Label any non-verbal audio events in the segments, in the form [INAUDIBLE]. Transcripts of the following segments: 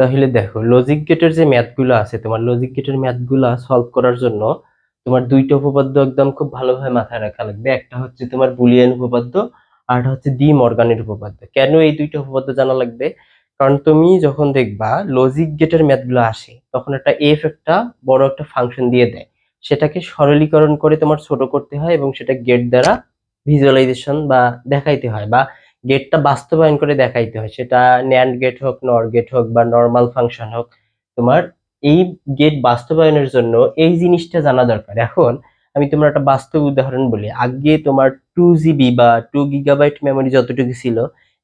তাহলে দেখো লজিক গেটের যে ম্যাথগুলো আছে, তোমার লজিক গেটের ম্যাথগুলো সলভ করার জন্য তোমার দুইটা উপপাদ্য একদম খুব ভালোভাবে মাথায় রাখা লাগবে। একটা হচ্ছে তোমার বুলিয়ান উপপাদ্য, আর হচ্ছে ডি মর্গানের উপপাদ্য। কেন এই দুইটা উপপাদ্য জানা লাগবে? কারণ তুমি যখন দেখবা লজিক গেটের ম্যাথগুলো আসে, তখন একটা এফ একটা বড় একটা ফাংশন দিয়ে দেয়। সেটাকে সরলীকরণ করে তোমার ছোট করতে হয় এবং সেটা গেট দ্বারা ভিজুয়ালাইজেশন বা দেখাইতে হয় বা গেটটা বাস্তবায়ন করে দেখাইতে হয়। সেটা ন্যান্ড গেট হোক নর গেট হোক বা নর্মাল ফাংশন হোক, তোমার এই গেট বাস্তবায়নের জন্য এই জিনিসটা জানা দরকার। এখন আমি তোমার একটা বাস্তব উদাহরণ বলি। আগে তোমার টু জিবি বা টু গিগাবাইট মেমোরি যতটুকু ছিল,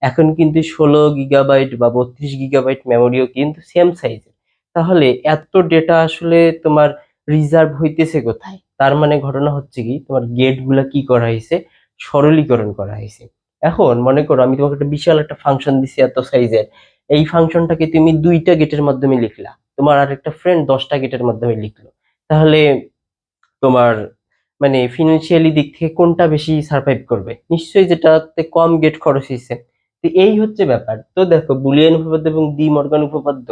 এখন কিন্তু ষোলো গিগাবাইট বা বত্রিশ গিগাবাইট মেমোরিও কিন্তু সেম সাইজের তাহলে এত ডেটা আসলে তোমার রিজার্ভ হইতেছে কোথায়? তার মানে ঘটনা হচ্ছে কি? তোমার গেটগুলা কি করা হয়েছে সরলীকরণ করা হয়েছে এখন মনে করো আমি তোমাকে একটা বিশাল একটা ফাংশন দিছি এত সাইজের এই ফাংশনটাকে তুমি দুইটা গেটের মাধ্যমে লিখলা। তোমার আর একটা ফ্রেন্ড দশটা গেটের মাধ্যমে লিখলো। তাহলে তোমার মানে ফিনান্সিয়ালি দিক থেকে কোনটা বেশি সার্ভাইভ করবে? নিশ্চয়ই যেটাতে কম গেট খরচ হয়েছে তো এই হচ্ছে ব্যাপার। তো দেখো, বুলিয়ান উপপাদ্য এবং ডি মর্গান উপপাদ্য,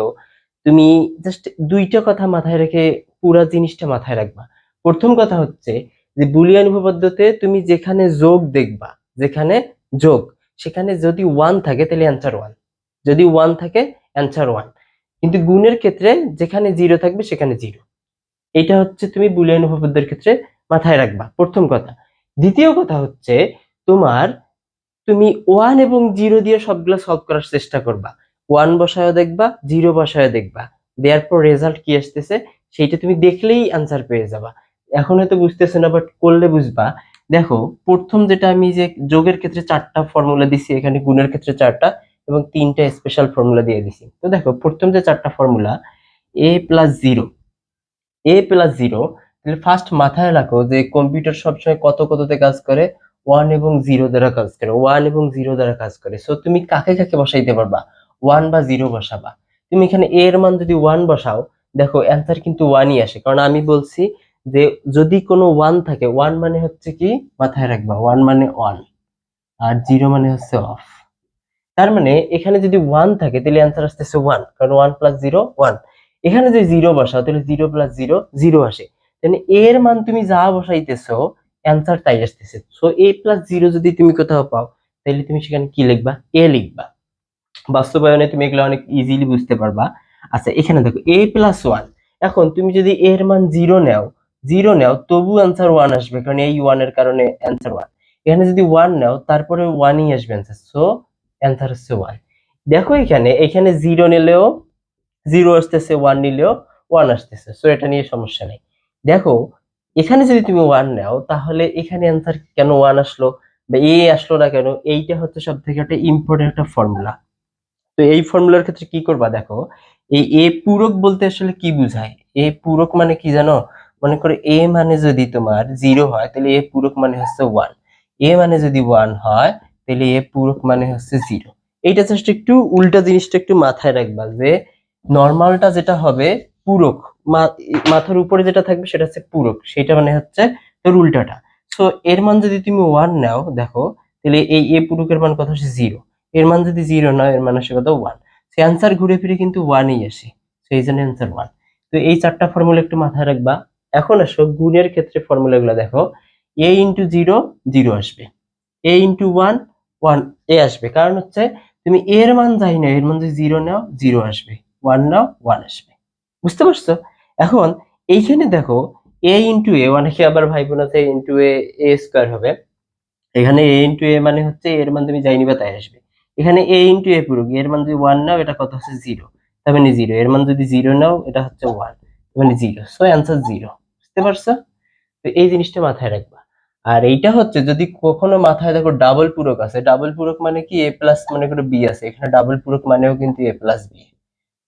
তুমি জাস্ট দুইটা কথা মাথায় রেখে পুরা জিনিসটা মাথায় রাখবা। প্রথম কথা হচ্ছে যে বুলিয়ান উপপাদ্যতে তুমি যেখানে যোগ দেখবা, যেখানে যোগ, সেখানে যদি ওয়ান থাকে তাহলে অ্যান্সার ওয়ান যদি ওয়ান থাকে অ্যান্সার ওয়ান কিন্তু গুণের ক্ষেত্রে যেখানে জিরো থাকবে, সেখানে জিরো এটা হচ্ছে তুমি বুলিয়ান উপপাদ্যের ক্ষেত্রে মাথায় রাখবা, প্রথম কথা। দ্বিতীয় কথা হচ্ছে, তোমার তুমি ওয়ান এবং জিরো দিয়ে সবগুলো সলভ করার চেষ্টা করবা। ওয়ান বসায় দেখবা জিরো বসায় দেখবা। দেওয়ার পর রেজাল্ট কি আসতেছে, সেইটা তুমি দেখলেই অ্যান্সার পেয়ে যাবা। এখন হয়তো বুঝতেছে না বাট করলে বুঝবা দেখো, প্রথম যেটা আমি যে যোগের ক্ষেত্রে চারটা ফর্মুলা দিছি, এখানে গুণের ক্ষেত্রে চারটা এবং তিনটা স্পেশাল ফর্মুলা দিয়ে দিছি। তো দেখো, প্রথম যে চারটা formula A plus zero A plus zero তাহলে ফার্স্ট মাথায় রাখো যে কম্পিউটার সবসময় কত কততে কাজ করে? ওয়ান এবং জিরো দ্বারা কাজ করে ওয়ান এবং জিরো দ্বারা কাজ করে। সো তুমি কাকে কাকে বসাইতে পারবা? ওয়ান বা জিরো বসাবা। তুমি এখানে এ এর মান যদি ওয়ান বসাও, দেখো অ্যান্সার কিন্তু ওয়ানই আসে। কারণ আমি বলছি যে যদি কোনো ওয়ান থাকে ওয়ান মানে হচ্ছে কি? মাথায় রাখবা ওয়ান মানে ওয়ান আর জিরো মানে হচ্ছে অফ তার মানে এখানে যদি ওয়ান থাকে, তাহলে অ্যান্সার আসতেছে ওয়ান কারণ ওয়ান প্লাস জিরো ওয়ান এখানে যদি জিরো বসাও, তাহলে জিরো প্লাস জিরো জিরো আসে। তাহলে এর মান তুমি যা বসাইতেছো অ্যান্সার তাই আসতেছে। সো এ প্লাস জিরো যদি তুমি কোথাও পাও, তাহলে তুমি সেখানে কি লিখবা? এ লিখবা। বাস্তবায়নে তুমি এগুলো অনেক ইজিলি বুঝতে পারবা। আচ্ছা এখানে দেখো এ প্লাস ওয়ান এখন তুমি যদি এর মান জিরো নেও জিরো নেও তবু অ্যান্সার ওয়ান আসবে, কারণ এই ওয়ানের কারণে অ্যান্সার ওয়ান এখানে যদি ওয়ান নাও, তারপরে ওয়ানই আসবে অ্যান্সার সো অ্যান্সার হচ্ছে ওয়ান দেখো এখানে এখানে জিরো নিলেও জিরো আসতেছে ওয়ান নিলেও ওয়ান আসতেছে সো এটা নিয়ে সমস্যা নেই। দেখো, এখানে যদি তুমি ওয়ান নাও, তাহলে এখানে অ্যান্সার কেন ওয়ান আসলো বা এ আসলো না কেন, এইটা হচ্ছে সব থেকে একটা ইম্পর্টেন্ট একটা ফর্মুলা তো এই ফর্মুলার ক্ষেত্রে কি করবা দেখো, এই এ পূরক বলতে আসলে কি বুঝায়? এ পূরক মানে কি জানো? মনে করো এ মানে যদি তোমার জিরো হয়, তাহলে এ পূরক মানে হচ্ছে ওয়ান এ মানে যদি ওয়ান হয়, তাহলে এ পূরক মানে হচ্ছে জিরো এইটা জাস্ট একটু উল্টা জিনিসটা একটু মাথায় রাখবা যে নর্মালটা যেটা হবে পূরক মাথার উপরে যেটা থাকবে সেটা হচ্ছে পূরক, সেটা মানে হচ্ছে তোর উল্টাটা। সো এর মান যদি তুমি ওয়ান নাও, দেখো, তাহলে এই এ পূরকের মান কত হচ্ছে জিরো এর মান যদি জিরো নয় এর মান আসে কত ওয়ান সে অ্যান্সার ঘুরে ফিরে কিন্তু ওয়ানই আসে। সেই জন্য অ্যান্সার ওয়ান তো এই চারটা ফর্মুলা একটু মাথায় রাখবা। এখন আসো গুণের ক্ষেত্রে ফর্মুলা গুলো দেখো। এ ইন্টু জিরো জিরো আসবে। A into one one A আসবে। কারণ হচ্ছে তুমি এর মান যাই না এর মান যদি জিরো নাও জিরো আসবে। ওয়ান নাও ওয়ান আসবে। বুঝতে পারছ? এখন এইখানে দেখো এ ইন্টু এ অনেকে আবার ভাই বোন আছে ইন্টু এ এ স্কোয়ার হবে। এখানে এ ইন্টু এ মানে হচ্ছে এর মান তুমি যাই নিবা তাই আসবে। এখানে এ ইন্টু এ পুরো। এর মান যদি ওয়ান নাও, এটা কত হচ্ছে জিরো তার মানে জিরো এর মান যদি জিরো নাও, এটা হচ্ছে ওয়ান মানে জিরো সো অ্যান্সার জিরো বুঝতে পারছ? তো এই জিনিসটা মাথায় রাখবা। আর এইটা হচ্ছে, যদি কখনো মাথায় দেখো ডাবল পূরক আছে ডাবল পূরক মানে কি? এ প্লাস মনে করো বি আছে, এখানে ডাবল পূরক মানেও কিন্তু এ প্লাস বি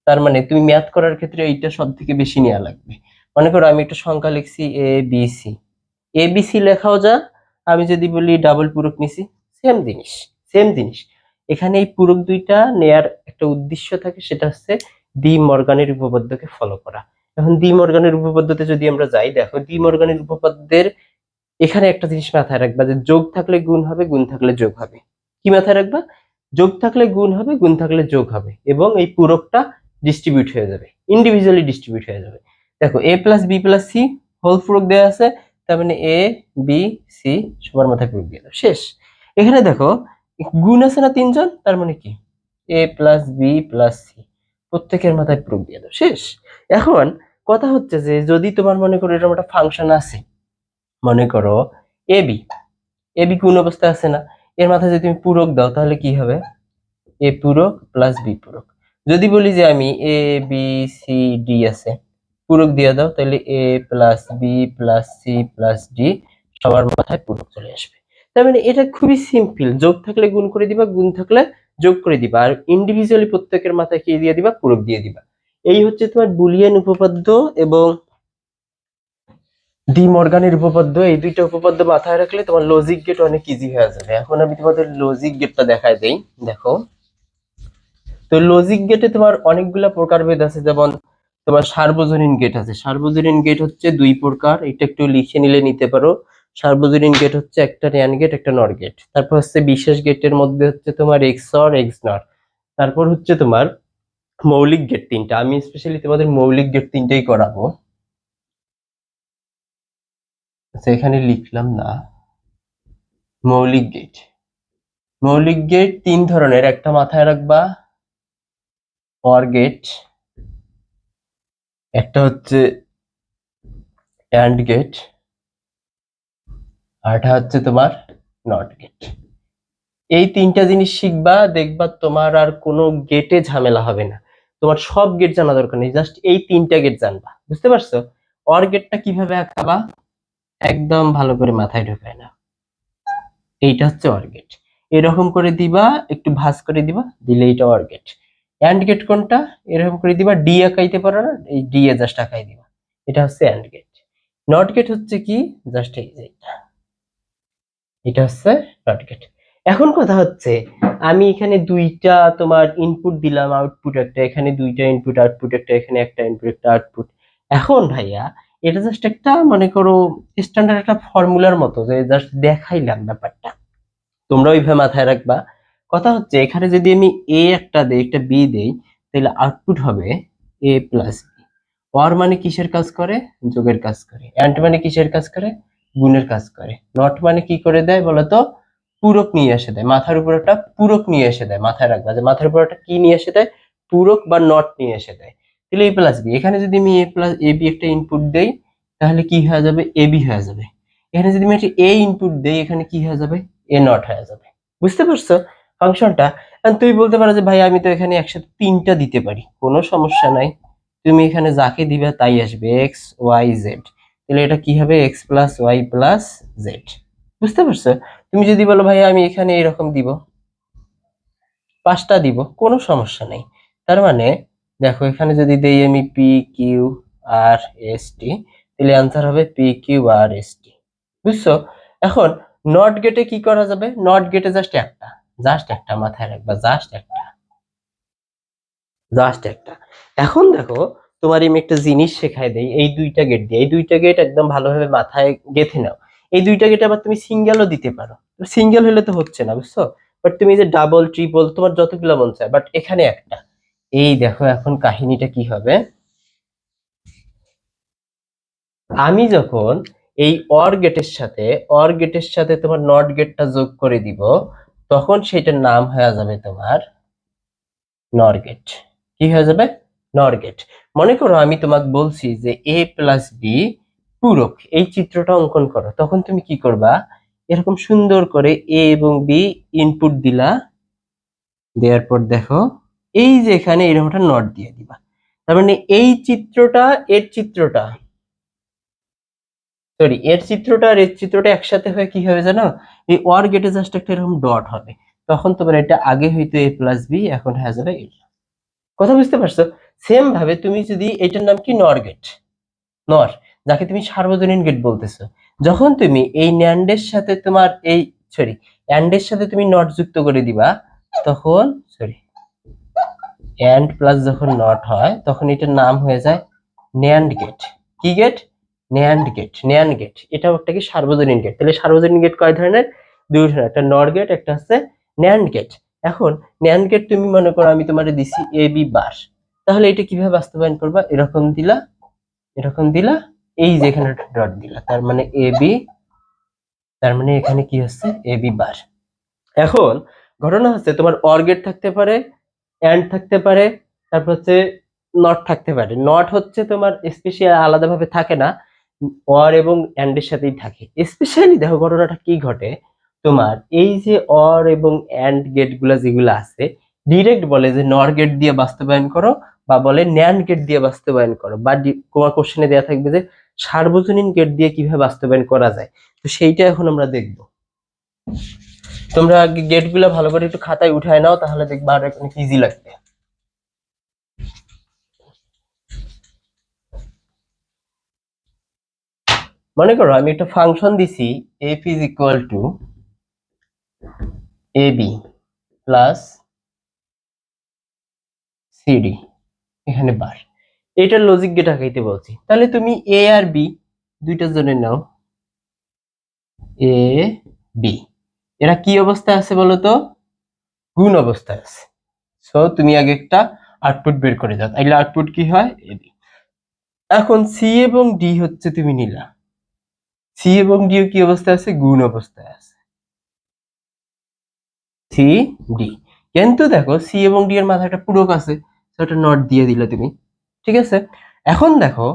তার মানে তুমি ম্যাথ করার ক্ষেত্রে এইটা সব থেকে বেশি নেওয়া লাগবে। মনে করো আমি একটা সংখ্যা লিখছি A B C A B C লেখাও যা, আমি যদি বলি ডাবল পূরক নিছি সেম জিনিস সেম জিনিস। এখানে এই পূরক দুইটা নেয়ার একটা উদ্দেশ্য থাকে, সেটা হচ্ছে ডি মর্গানের উপপাদ্যকে ফলো করা। এখন ডি মর্গানের উপপাদ্যতে যদি আমরা যাই, দেখো ডি মর্গানের উপপাদ্যের এখানে একটা জিনিস মাথায় রাখবা যে যোগ থাকলে গুণ হবে, গুণ থাকলে যোগ হবে। কি মাথায় রাখবা? যোগ থাকলে গুণ হবে, গুণ থাকলে যোগ হবে এবং এই পূরকটা ডিস্ট্রিবিউট হয়ে যাবে ইন্ডিভিজুয়ালি ডিস্ট্রিবিউট হয়ে যাবে। দেখো A plus B plus C whole proof দেওয়া আছে, তার মানে এ বি সি সবার মাথায় প্রুফ দিয়ে দাও। শেষ। এখানে দেখো, গুণ আছে না তিনজন, তার মানে কি? A plus B plus C প্রত্যেকের মাথায় প্রুফ দিয়ে দাও। শেষ। এখন কথা হচ্ছে যে, যদি তোমার মনে করো এরকম একটা ফাংশন আছে, মনে করো এ বি এ বি কোন অবস্থায় আছে না, এর মাথায় যদি তুমি পূরক দাও, তাহলে কি হবে? এ পূরক প্লাস বি পূরক। যদি বলি যে আমি এ বি সি ডি আছে, পূরক দিয়ে দাও, তাহলে A plus B plus C plus D সবার মাথায় পূরক চলে আসবে। তার মানে এটা খুবই সিম্পল যোগ থাকলে গুণ করে দিবা, গুণ থাকলে যোগ করে দিবা আর ইন্ডিভিজুয়ালি প্রত্যেকের মাথায় কি দিয়ে দিবা? পূরক দিয়ে দিবা। এই হচ্ছে তোমার বুলিয়ান উপপাদ্য এবং ডি মর্গানের উপপাদ্য। এই দুইটা উপপাদ্য মাথায় রাখলে তোমার লজিক গেট অনেক ইজি হয়ে যাবে। এখন আমি তোমাদের লজিক গেটটা দেখাই দেই। দেখো। তো লজিক গেটে তোমার অনেকগুলা প্রকারভেদ আছে। যেমন তোমার সার্বজনীন গেট আছে। সার্বজনীন গেট হচ্ছে দুই প্রকার। এটা একটু লিখে নিলে নিতে পারো। সার্বজনীন গেট হচ্ছে একটা ন্যান গেট একটা নর গেট তারপর হচ্ছে বিশেষ গেটের মধ্যে হচ্ছে তোমার এক্স অর এক্স নর তারপর হচ্ছে তোমার মৌলিক গেট তিনটা। আমি স্পেশালি তোমাদের মৌলিক গেট তিনটেই করাবো। আচ্ছা এখানে লিখলাম না। মৌলিক গেট মৌলিক গেট তিন ধরনের। একটা মাথায় রাখবা অর গেট একটা হচ্ছে অ্যান্ড গেট আরটা হচ্ছে তোমার নট গেট এই তিনটা জিনিস শিখবা, দেখবা তোমার আর কোনো গেটে ঝামেলা হবে না। তোমার সব গেট জানা দরকার নেই জাস্ট এই তিনটা গেট জানবা। বুঝতে পারছ? অর গেটটা কীভাবে আঁকাবা? একদম ভালো করে মাথায় ঢোকায় না এইটা হচ্ছে অর গেট এরকম করে দিবা, একটু ভাঁজ করে দিবা, দিলে এইটা অর গেট অ্যান্ড গেট কোনটা? এরকম করে দিবা ডি আঁকাইতে পারো না, এই ডি এ জাস্ট আঁকাই দিবা। এটা হচ্ছে অ্যান্ড গেট নট গেট হচ্ছে কি? জাস্ট এই যে এটা। এটা হচ্ছে নট এখন কথা হচ্ছে, আমি এখানে দুইটা তোমার ইনপুট দিলাম আউটপুট একটা এখানে, দুইটা ইনপুট আউটপুট একটা এখানে, একটা ইনপুট একটা আউটপুট এখন ভাইয়া, এটা জাস্ট একটা মনে করো স্ট্যান্ডার্ড একটা ফর্মুলার মতো যে জাস্ট দেখাইলাম ব্যাপারটা। তোমরা ওইভাবে মাথায় রাখবা। কথা হচ্ছে, এখানে যদি আমি এ একটা দেই, একটা বি দেই, তাহলে আউটপুট হবে এ প্লাস বি অর মানে কিসের কাজ করে? যোগের কাজ করে। অ্যান্ড মানে কিসের কাজ করে? গুণের কাজ করে। নট মানে কি করে দেয় বলতো? পূরক নিয়ে এসে দেয়। মাথার উপর একটা পূরক নিয়ে এসে দেয়, মাথায় রাখবা যে মাথার উপর একটা কি নিয়ে এসে দেয়? পূরক বা নট নিয়ে এসে দেয়। তাহলে এ প্লাস বি এখানে যদি আমি এ প্লাস এ বি একটা ইনপুট দেই, তাহলে কি হয়ে যাবে? এ বি হয়ে যাবে। এখানে যদি আমি একটা এ ইনপুট দেই, এখানে কি হয়ে যাবে? এ নট হয়ে যাবে। বুঝতে পারছ ফাংশনটা? তুই বলতে পারো যে, ভাই, আমি তো এখানে একসাথে তিনটা দিতে পারি। কোনো সমস্যা নাই। তুমি এখানে যাকে দিবে তাই আসবে এক্স ওয়াই জেড তাহলে এটা কি হবে? X plus Y plus Z বুঝতে পারছ? তুমি যদি বলো ভাই আমি এখানে এরকম দিব। পাঁচটা দিব, কোনো সমস্যা নেই। তার মানে দেখো, এখানে যদি দেই আমি P Q R S T তাহলে অ্যান্সার হবে P Q R S T বুঝছ? এখন নট গেটে কি করা যাবে? নট গেটে জাস্ট একটা। জাস্ট একটা মাথায় রাখবা জাস্ট একটা। জাস্ট একটা। এখন দেখো তোমার আমি একটা জিনিস শেখাই দেই, এই দুইটা গেট দিয়ে। এই দুইটা গেট একদম ভালোভাবে মাথায় গেঁথে নাও। এই দুইটা গেট আবার তুমি সিঙ্গেলও দিতে পারো। সিঙ্গেল হলে তো হচ্ছে না, বুঝছ? বাট তুমি যে ডাবল ট্রিপল তোমার যতগুলো মন চায় বাট এখানে একটা। এই দেখো এখন কাহিনীটা কি হবে? আমি যখন এই অর গেটের সাথে অর গেটের সাথে তোমার নট গেটটা যোগ করে দিব, তখন সেটার নাম হয়ে যাবে তোমার নর গেট কি হয়ে যাবে? নর গেট মনে করো আমি তোমাকে বলছি যে এ প্লাস বি পূরক, এই চিত্রটা অঙ্কন করো, তখন তুমি কি করবা? এরকম সুন্দর করে এ এবং বি ইনপুট দিলা, দেওয়ার পর দেখো, এই যে এখানে এরকম একটা নট দিয়ে দিবা। তার মানে এই চিত্রটা, এর চিত্রটা সরি এর চিত্রটা আর এর চিত্রটা একসাথে হয়ে কি হবে জানো? এই অর গেটে জাস্ট একটা এরকম ডট হবে। তখন তোমার এটা আগে হইতো এ প্লাস বি এখন হয়ে যাবে কথা বুঝতে পারছ? সেম ভাবে তুমি যদি এটার নাম কি? নর গেট নর যাকে তুমি সার্বজনীন গেট বলতেছো। যখন তুমি এই ন্যান্ডের সাথে তোমার এই সরি অ্যান্ডের সাথে তুমি নট যুক্ত করে দিবা, তখন সরি অ্যান্ড প্লাস যখন নট হয়, তখন এটার নাম হয়ে যায় ন্যান্ড গেট কি gate NAND gate NAND gate এটাও একটা কি সার্বজনীন গেট তাহলে সার্বজনীন গেট কয় ধরনের? দুই ধরনের, একটা নর গেট একটা হচ্ছে ন্যান্ড গেট এখন ন্যান্ড গেট তুমি মনে করো আমি তোমার দিছি এ বি বার তাহলে এটা কীভাবে বাস্তবায়ন করবা? এরকম দিলা এরকম দিলা, এই যে এখানে ডট দিলা। তার মানে এ বি তার মানে এখানে কি হচ্ছে? এ বি বার এখন ঘটনা হচ্ছে তোমার অর গেট থাকতে পারে অ্যান্ড থাকতে পারে, তারপর হচ্ছে নট থাকতে পারে। নট হচ্ছে তোমার স্পেশাল আলাদাভাবে থাকে না অর এবং অ্যান্ডের সাথেই থাকে। স্পেশালি দেখো ঘটনাটা কি ঘটে, তোমার এই যে অর এবং অ্যান্ড গেটগুলা যেগুলো আছে ডিরেক্ট বলে যে নর গেট দিয়ে বাস্তবায়ন করো বা বলে ন্যান গেট দিয়ে বাস্তবায়ন করো বা তোমার কোশ্চেনে দেওয়া থাকবে যে সার্বজনীন গেট দিয়ে কীভাবে বাস্তবায়ন করা যায়। তো সেইটা এখন আমরা দেখব। তোমরা গেটগুলো ভালো করে একটু খাতায় উঠায় নাও, তাহলে দেখবা আর অনেক ইজি লাগবে। মনে করো আমি একটা ফাংশন দিছি F is equal to A B plus C D এখানে বার। এটার লজিক গেট আঁকাইতে বলছি। তাহলে তুমি এ আর বি দুইটার জন্য নাও। এ বি এরা কি অবস্থায় আছে বলো তো গুণ অবস্থায় আছে। সো তুমি আগে একটা আউটপুট বের করে দাও। তাইলে আউটপুট কি হয়? এ বি এখন সি এবং ডি হচ্ছে তুমি নিলা। সি এবং ডিও কি অবস্থায় আছে? গুণ অবস্থায় আছে। সি ডি কিন্তু দেখো সি এবং ডি এর মাথায় একটা পূরক ওটা নট দিয়ে দিলে তুমি। ঠিক আছে? এখন দেখো,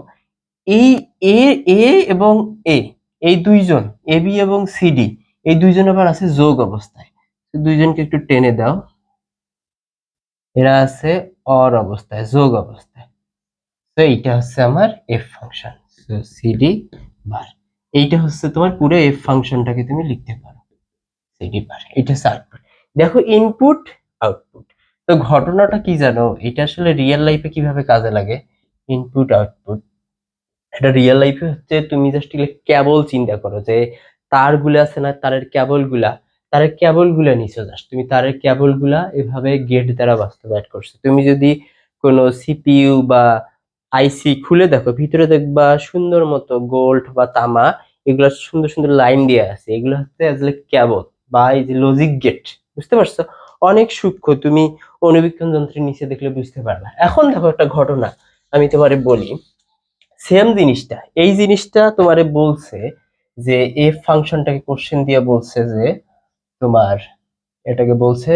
এই এ এ এবং এ এই দুইজন এ বি এবং সি ডি এই দুইজন আবার আছে যোগ অবস্থায়। দুইজনকে একটু টেনে দাও। এরা আছে অর অবস্থায়, যোগ অবস্থায়। তো এইটা হচ্ছে আমার এফ ফাংশন সিডি বার এইটা হচ্ছে তোমার পুরো এফ ফাংশনটাকে তুমি লিখতে পারো। সিডি বার এটা হচ্ছে আউটপুট দেখো ইনপুট আউটপুট তো ঘটনাটা কি জানো? এটা আসলে রিয়েল লাইফে কীভাবে কাজে লাগে? ইনপুট আউটপুট এটা রিয়েল লাইফে হচ্ছে তুমি জাস্ট কেবল চিন্তা করো যে তারগুলো আছে না, তারের কেবলগুলা তারের কেবলগুলা নিছো জাস্ট তুমি তারের কেবলগুলা এভাবে গেট দ্বারা বাস্তবায়ন করছ। তুমি যদি কোনো সিপিইউ বা আইসি খুলে দেখো, ভিতরে দেখবা সুন্দর মতো গোল্ড বা তামা, এগুলা সুন্দর সুন্দর লাইন দিয়ে আছে। এগুলো হচ্ছে আসলে কেবল বা এই যে লজিক গেট বুঝতে পারছ? অনেক সূক্ষ্ম, তুমি অনুবীক্ষণ যন্ত্রের নিচে দেখলে বুঝতে পারবা। এখন দেখো একটা ঘটনা, আমি তোমারে বলি। সেম জিনিসটা, এই জিনিসটা তোমারে বলছে যে এফ ফাংশনটাকে কোশ্চেন দিয়ে বলছে যে, তোমার এটাকে বলছে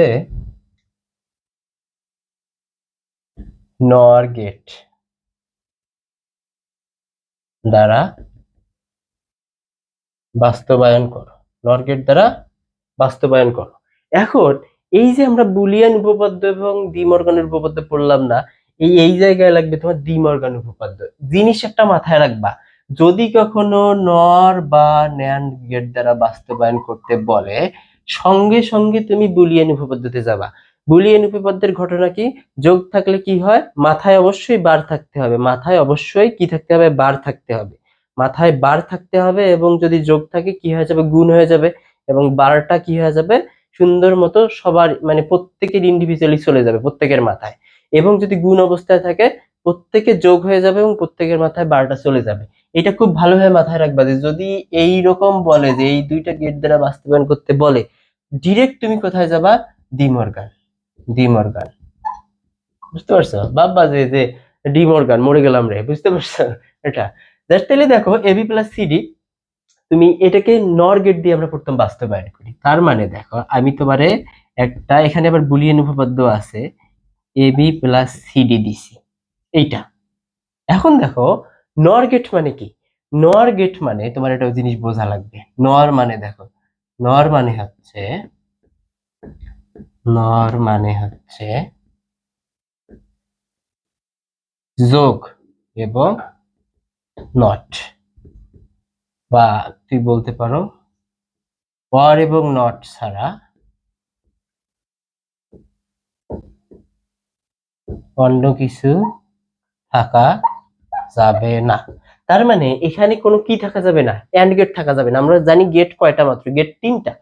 নর গেট দ্বারা বাস্তবায়ন করো। নর গেট দ্বারা বাস্তবায়ন করো। এখন এই যে আমরা বুলিয়ান উপপাদ্য এবং দ্বিমর্গানের উপপাদ্য পড়লাম না, এই এই জায়গায় লাগবে তোমার দ্বিমর্গান উপপাদ্য। জিনিস একটা মাথায় রাখবা, যদি কখনো নর বা ন্যান্ড গেট দ্বারা বাস্তবায়ন করতে বলে, সঙ্গে সঙ্গে তুমি বুলিয়ান উপপাদ্যতে যাবা। বুলিয়ান উপপাদ্যের ঘটনা কি? যোগ থাকলে কি হয়? মাথায় অবশ্যই বার থাকতে হবে। মাথায় অবশ্যই কি থাকতে হবে? বার থাকতে হবে। মাথায় বার থাকতে হবে এবং যদি যোগ থাকে কি হয়ে যাবে? গুণ হয়ে যাবে এবং বারটা কি হয়ে যাবে? সুন্দর মতো সবার মানে প্রত্যেকের ইন্ডিভিজুয়ালি চলে যাবে, প্রত্যেকের মাথায়। এবং যদি গুণ অবস্থায় থাকে, প্রত্যেকে যোগ হয়ে যাবে এবং প্রত্যেকের মাথায় বারটা চলে যাবে। এটা খুব ভালোভাবে মাথায় রাখবা যে যদি এই রকম বলে যে এই দুইটা গেট দ্বারা বাস্তবায়ন করতে বলে ডিরেক্ট তুমি কোথায় যাবা? De Morgan. De Morgan. বুঝতে পারছ? বাবা যে যে ডিমর্গান, মরে গেলাম রে, বুঝতে পারছ? এটা। দেখো এবি প্লাস সিডি তুমি এটাকে নর গেট দিয়ে আমরা প্রথম বাস্তবায়ন করি। তার মানে দেখো, আমি তোমারে একটা, এখানে আবার বুলিয়ান উপপাদ্য আছে এ বি প্লাস সিডি দিছি এইটা। এখন দেখো নর গেট মানে কি? নর গেট মানে তোমার একটা জিনিস বোঝা লাগবে। নর মানে দেখো নর মানে হচ্ছে নর মানে হচ্ছে যোগ এবং নট বা তুই বলতে পারো ওয়ার এবং নট ছাড়া অন্য কিছু থাকা যাবে না। তার মানে এখানে কোনো কি থাকা যাবে না? অ্যান্ড গেট থাকা যাবে না। আমরা জানি গেট কয়টা মাত্র? গেট তিনটা।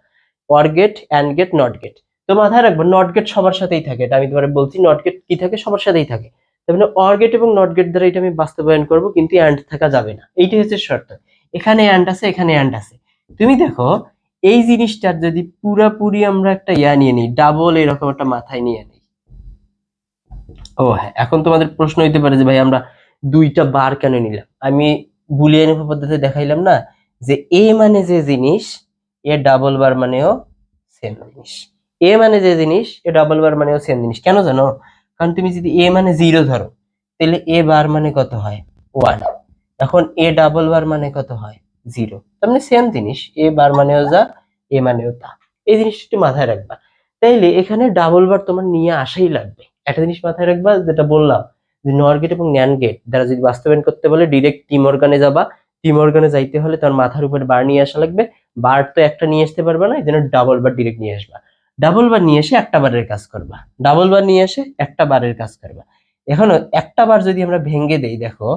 OR gate AND gate NOT gate তো মাথায় রাখব নট গেট সবার সাথেই থাকে। এটা আমি তোমার বলছি নট গেট কি থাকে? সবার সাথেই থাকে। তার মানে অর গেট এবং নট গেট দ্বারা এটা আমি বাস্তবায়ন করব, কিন্তু অ্যান্ড থাকা যাবে না। এইটাই হচ্ছে শর্ত। এখানে অ্যান্ড আছে, এখানে অ্যান্ড আছে। তুমি দেখো, এই জিনিসটার যদি পুরাপুরি আমরা একটা ইয়া নিয়ে নিই ডাবল এরকম একটা মাথায় নিয়ে নিই। ও হ্যাঁ এখন তোমাদের প্রশ্ন হইতে পারে যে ভাই, আমরা দুইটা বার কেন নিলাম? আমি বুলিয়ান উপপাদ্যতে দেখাইলাম না যে এ মানে যে জিনিস এ ডাবল বার মানেও সেম জিনিস। এ মানে যে জিনিস এ ডাবল বার মানেও সেম জিনিস। কেন জানো? কারণ তুমি যদি এ মানে জিরো ধরো, তাহলে এ বার মানে কত হয়? ওয়ান এখন এ ডাবল বার মানে কত হয়? জিরো মানে সেম জিনিস। এ বার মানেও যা এ মানেও তা। এই জিনিসটা মাথায় রাখবা। তাইলে এখানে ডাবল বার তোমার নিয়ে আসাই লাগবে। একটা জিনিস মাথায় রাখবা, যেটা বললাম, যে নর গেট এবং ন্যান গেট দ্বারা যদি বাস্তবায়ন করতে বলে ডিরেক্ট টিম অর্গানে যাবা। টিম অর্গানে যাইতে হলে তার মাথার উপরে বার নিয়ে আসা লাগবে। বার তো একটা নিয়ে আসতে পারবে না এই ডাবল বার ডিরেক্ট নিয়ে আসবা। ডাবল বার নিয়ে এসে একটা বারের কাজ করবা। ডাবল বার নিয়ে এসে একটা বারের কাজ করবা। এখন একটা বার যদি আমরা ভেঙে দেই, দেখো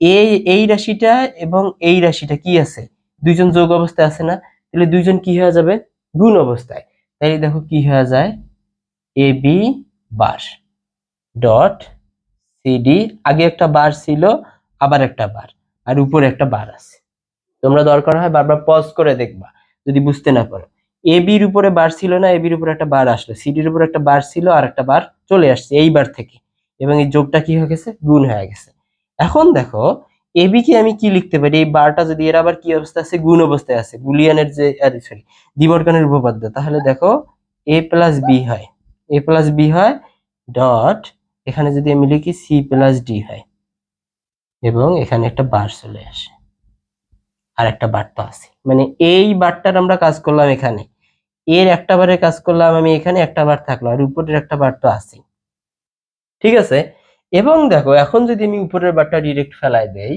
এই এই রাশিটা এবং এই রাশিটা কি আছে? দুইজন যোগ অবস্থায় আছে না? তাহলে দুইজন কি হয়ে যাবে? গুণ অবস্থায়। তাহলে দেখো কি হয়ে যায়? A B bar dot C D আগে একটা বার ছিল, আবার একটা বার আর উপরে একটা বার আছে। তোমরা দরকার হয় বারবার পজ করে দেখবা, যদি বুঝতে না পারো। এ বির উপরে বার ছিল না এ বির উপরে একটা বার আসলো। সিডির উপরে একটা বার ছিল, আর একটা বার চলে আসছে, এই বার থেকে। এবং এই যোগটা কি হয়ে গেছে? গুণ হয়ে গেছে। এখন দেখো এ বি কে আমি কি লিখতে পারি? এই বারটা যদি এর আবার কি অবস্থা আছে? গুণ অবস্থায় আছে। গুলিয়ানের যে সরি দ্বিবর্গনের উপপাদ্য। তাহলে দেখো এ প্লাস বি হয়। এ প্লাস বি হয় ডট এখানে যদি আমি লিখি সি প্লাস ডি হয়। এবং এখানে একটা বার চলে আসে। আর একটা বার তো আছে। মানে এই বারটার আমরা কাজ করলাম এখানে। এর একটা বারে কাজ করলাম আমি এখানে, একটা বার থাকল। আর উপরের একটা বার তো আছে ঠিক আছে? এবং দেখো, এখন যদি আমি উপরের বারটা ডিরেক্ট ফেলাই দেই,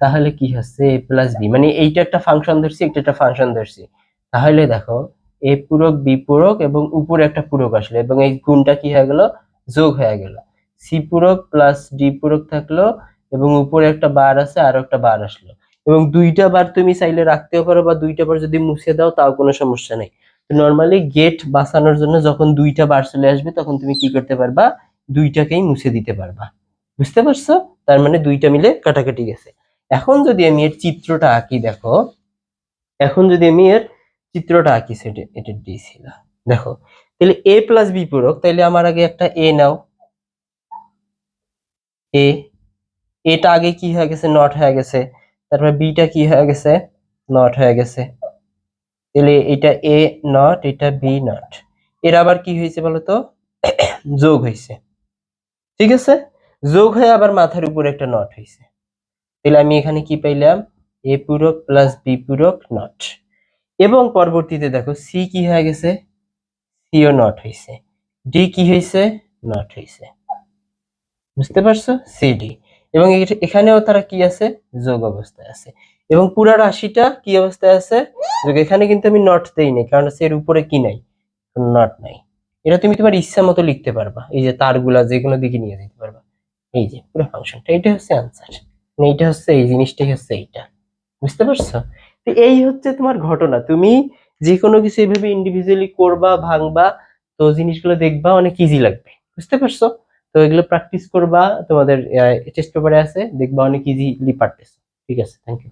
তাহলে কি হচ্ছে? এ প্লাস বি মানে এইটা একটা ফাংশন ধরছি একটা একটা ফাংশন ধরছি। তাহলে দেখো এ পূরক বি পূরক এবং উপরে একটা পূরক আসলো এবং এই গুণটা কি হয়ে গেল? যোগ হয়ে গেল। সি পূরক প্লাস ডি পূরক থাকল এবং উপরে একটা বার আছে, আর একটা বার আসলো। এবং দুইটা বার তুমি চাইলে রাখতেও পারো বা দুইটা বার যদি মুছে দাও, তাও কোনো সমস্যা নেই। নর্মালি গেট বাঁচানোর জন্য যখন দুইটা বার চলে আসবে, তখন তুমি কি করতে পারবা? দুইটাকেই মুছে দিতে পারবা। বুঝতে পারছ? তার মানে দুইটা মিলে কাটাকাটি গেছে। এখন যদি আমি এর চিত্রটা আঁকি, দেখো। এখন যদি আমি এর চিত্রটা আঁকি, সেটা, এটা দিয়েছিল দেখো, তাহলে এ প্লাস বি পূরক, তাহলে আমার আগে একটা এ নাও। এ এটা আগে কি হয়ে গেছে? নট হয়ে গেছে। তারপর বিটা কি হয়ে গেছে? নট হয়ে গেছে। তাহলে এটা এ নট এটা বি নট এর আবার কি হয়েছে বলতো [COUGHS] যোগ হয়েছে। ঠিক আছে? যোগ হয়ে আবার মাথার উপর একটা নট হয়েছে তাহলে আমি এখানে কি পাইলাম? এ পূরক প্লাস বি পূরক নট এবং পরবর্তীতে দেখো সি কি হয়ে গেছে? সিও নট হয়েছে ডি কি হয়েছে নট হয়েছে বুঝতে পারছ? সিডি এবং এখানেও তারা কি আছে? যোগ অবস্থায় আছে। এবং পুরা রাশিটা কি অবস্থায় আছে? যোগ, এখানে কিন্তু আমি নট দেই নাই, কারণ এর উপরে কি নাই? নট নাই। এটা তুমি তোমার ইচ্ছা মতো লিখতে পারবা। এই যে তারগুলা যে কোনো দিকে নিয়ে যেতে পারবা। এই যে, পুরো ফাংশনটা এটা হচ্ছে আনসার এইটা হচ্ছে এই জিনিসটাই হচ্ছে এইটা। বুঝতে পারছ? তো এই হচ্ছে তোমার ঘটনা। তুমি যে কোনো কিছু এভাবে ইন্ডিভিজুয়ালি করবা, ভাঙবা, তো জিনিসগুলো দেখবা, অনেক ইজি লাগবে। বুঝতে পারছ? তো এগুলো প্র্যাকটিস করবা, তোমাদের টেস্ট পেপারে আছে, দেখবা অনেক ইজিলি পারতেছো। ঠিক আছে থ্যাংক ইউ